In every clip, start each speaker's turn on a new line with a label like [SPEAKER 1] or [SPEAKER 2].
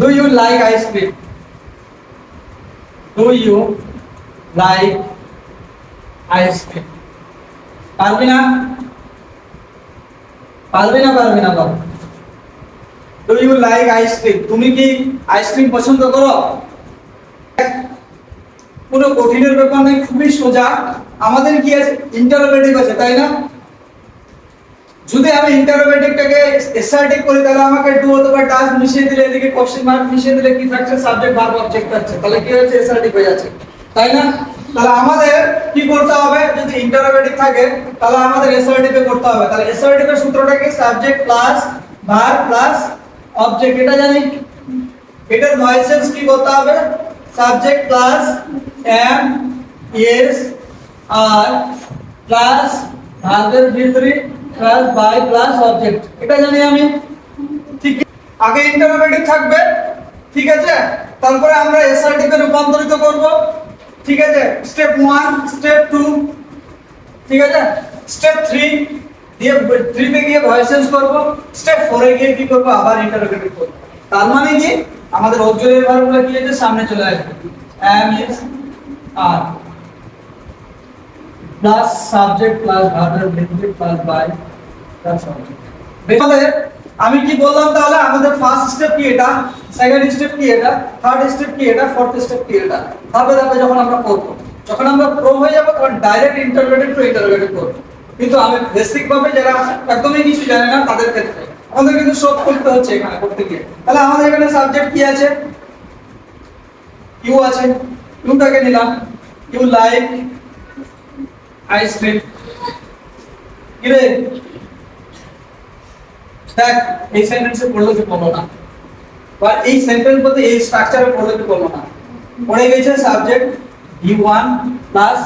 [SPEAKER 1] Do you like ice cream do you like ice cream পারবি না? পারবি না পারবি না বল do you like ice cream তুমি কি আইসক্রিম পছন্দ করো? কোনো কঠিনের ব্যাপার নেই খুবই সোজা। আমাদের কি আছে? ইন্টারোগেটিভ আছে, তাই না? যদি আমি ইন্টারোগেটিভটাকে এসআরটিভ করি, তাহলে আমাকে ডু অথবা ডাজ মিশিয়ে দিলে, এদিকে কোশ্চেন মার্ক মিশিয়ে দিলে কি থাকছে? সাবজেক্ট ভার্ব অবজেক্ট থাকছে। তাহলে কি হচ্ছে এসআরটিভ হয়ে যাচ্ছে। তাই না? তাহলে আমাদের কি করতে হবে? যদি ইন্টারোগেটিভ থাকে, তাহলে আমাদের এসআরটিভ এ করতে হবে। তাহলে এসআরটিভ এর সূত্রটা কি? Subject plus verb plus object এটা জানি। এটার ভয়েসেন্স কি করতে হবে? Subject plus M S R plus ভার্বের ভিতরে প্লাস বাই প্লাস অবজেক্ট এটা জানি আমি। ঠিক আগে ইন্টারোগেটিভ থাকবে, ঠিক আছে? তারপরে আমরা এসআরটিভ এ রূপান্তরিত করব, ঠিক আছে? স্টেপ 1 স্টেপ 2 ঠিক আছে? স্টেপ 3 দিয়ে 3 তে গিয়ে ভয়েস চেঞ্জ করব। স্টেপ 4 এ গিয়ে কি করব? আবার ইন্টারোগেটিভ করব। তার মানে কি? আমাদের অক্সিলারি ভার্বগুলো কি আছে? সামনে চলে আসবে। M is R plus subject plus ভার্বের ভিত্তি প্লাস বাই প্লাস অবজেক্ট আমাদের আমি কি বললাম তাহলে? আমাদের ফার্স্ট স্টেপ কি এটা? সেকেন্ড স্টেপ কি এটা? থার্ড স্টেপ কি এটা? ফোর্থ স্টেপ কি এটা? ধাপে ধাপে যখন আমরা করব, যখন আমরা প্রো হয়ে যাব, তখন ডাইরেক্ট ইন্টারগ্রেটেড টু ইন্টারগ্রেটেড করব। কিন্তু আমি বেসিক ভাবে যারা একদমই কিছু জানে না, তাদের ক্ষেত্রে। আমাদের কিন্তু সব করতে হচ্ছে এখানে, করতে গিয়ে। তাহলে আমাদের এখানে সাবজেক্ট কি আছে? ইউ আছে। ইউটাকে নিলাম। ইউ লাইক আইসক্রিম কি রে দেখ এই সেন্টেন্সে পড়লে কি পড়ল না। বা এই সেন্টেন্স বলতে এই স্ট্রাকচারে পড়লে কি পড়ল না। পড়ে গেছে সাবজেক্ট ভি ওয়ান প্লাস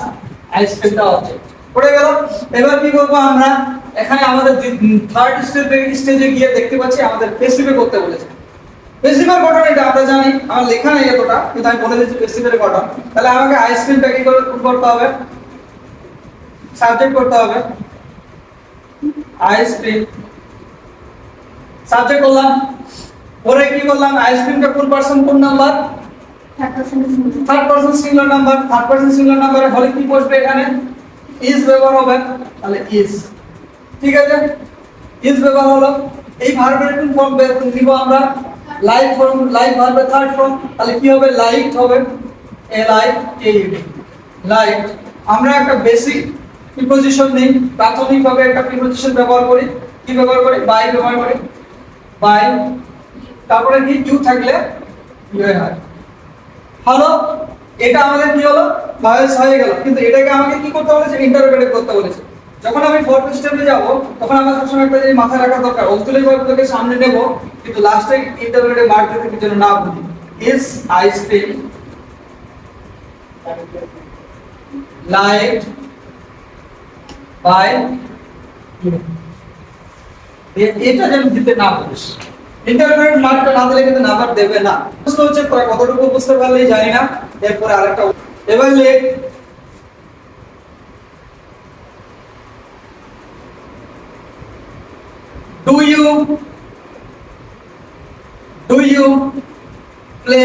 [SPEAKER 1] আইসক্রিমটা অবজেক্ট পড়ে গেল। এবার কি করব আমরা? এখানে আমাদের থার্ড স্টেপে স্টেজে গিয়ে দেখতে পাচ্ছি আমাদের পেসিফে করতে বলেছে। পেসিফের গঠন এটা, আমরা জানি। আমার লেখা নেই এতটা, কিন্তু আমি বলে দিচ্ছি পেসিফের গঠন তাহলে আমাকে আইসক্রিমটা কি করে করতে হবে? সাবজেক্ট করতে হবে। আইসক্রিম সাবজেক্ট করলাম। পরে কি করলাম? আইসক্রিমটা কোন পার্সন কোন number third person singular number third person singular নাম্বারে হলে কি বসবে এখানে? ইজ ব্যবহার হবে। তাহলে ইজ ঠিক আছে? ইজ ব্যবহার হলো। এই ভার্বের কোন ফর্ম বের নিব আমরা? লাইক ফর্ম লাইক ভার্বের থার্ড ফর্ম তাহলে কি হবে? লাইক হবে। এল আই কে লাইক আমরা একটা বেসিক প্রিপোজিশন নেই, প্রাথমিকভাবে একটা প্রিপোজিশন ব্যবহার করি। কি ব্যবহার করি? বাই ব্যবহার করি। বাই তারপরে কি? ইউ থাকলে ইউ হয়। হলো, এটা আমাদের কি হলো? ভয়েস হয়ে গেল। কিন্তু এটাকে আমাকে কি করতে বলেছে? ইন্টারপ্রেট করতে বলেছে। যখন আমি ফোর্থ স্টেপে যাব, তখন আমার সবসময় একটা জিনিস মাথায় রাখা দরকার। অক্সিলারি ভার্বটাকে সামনে নেব, কিন্তু লাস্টে ইন্টারপ্রেটে মার্ক দিতে যেন না ভুলি ইজ আইসক্রিম লাইট বাই এটা যেন দিতে না বলিস ইন্টারমিডিয়েট মার্কটা না দিলে কিন্তু নাম্বার দেবে না প্রশ্ন হচ্ছে তোরা কতটুকু বুঝতে পারলেই জানি না এরপরে আরেকটা এবার লেখ do you do you play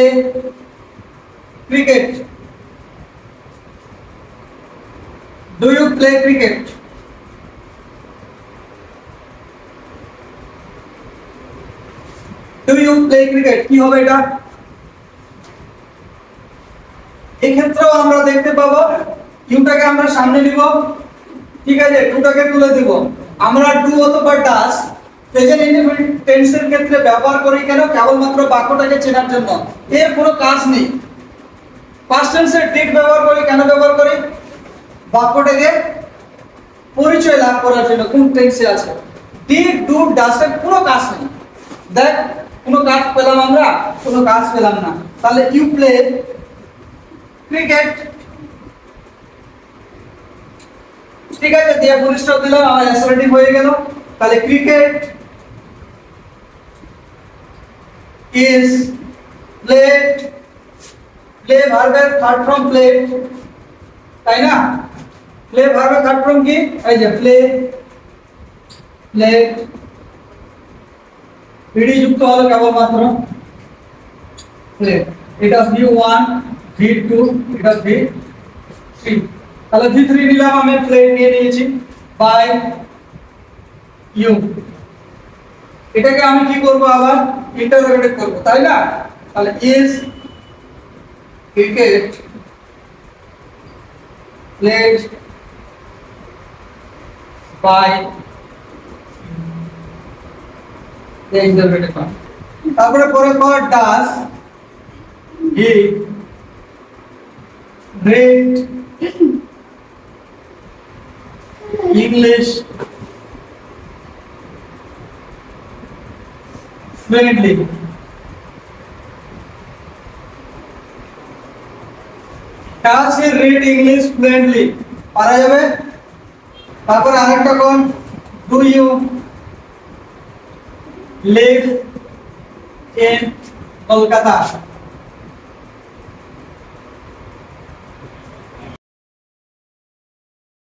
[SPEAKER 1] cricket do you play cricket do you play cricket কি হবে এটা? এই ক্ষেত্রেও আমরা দেখতে পাবো, ইউটাকে আমরা সামনে নিব, ঠিক আছে, টুটাকে তুলে দিব। আমরা ডু অথবা ডাস প্রেজেন্ট ইনডিফিনিট টেন্সের ক্ষেত্রে ব্যবহার করি কেন? কেবলমাত্র বাক্যটাকে চেনার জন্য। এর কোনো কাজ নেই। পাস্ট টেন্সের ডিড ব্যবহার করি কেন ব্যবহার করি? বাক্যটাকে পরিচয় লাভ করার জন্য কোন টেন্সে আছে। ডিড ডু ডাসের কোনো কাজ নেই। দেখ কোনো কাজ পেলাম আমরা, কোনো কাজ পেলাম না। তাহলে ইউ প্লে ক্রিকেট ঠিক আছে, দিয়ে ফুল স্টপ দিলাম, আমার অ্যাসার্টিভ হয়ে গেল। তাহলে ক্রিকেট ইজ প্লেড প্লে ভার্বের থার্ড ফর্ম প্লেড তাই না? প্লে ভার্বের থার্ড ফর্ম কি? এই যে প্লে প্লেড পিডি যুক্ত হলো কেবলমাত্র এটা ভি ওয়ান ভি টু এটা ভি তাহলে ভি থ্রি নিলাম, আমি প্লেন নিয়ে নিয়েছি বাই ইউ এটাকে আমি কি করব আবার? ইন্টারোগেটিভ করব, তাই না? তাহলে ইজ ক্রিকেট played by তারপরে পরে পর does he read English fluently? Does he read English fluently পারা যাবে? তারপরে আরেকটা কোন? Do you live in Kolkata.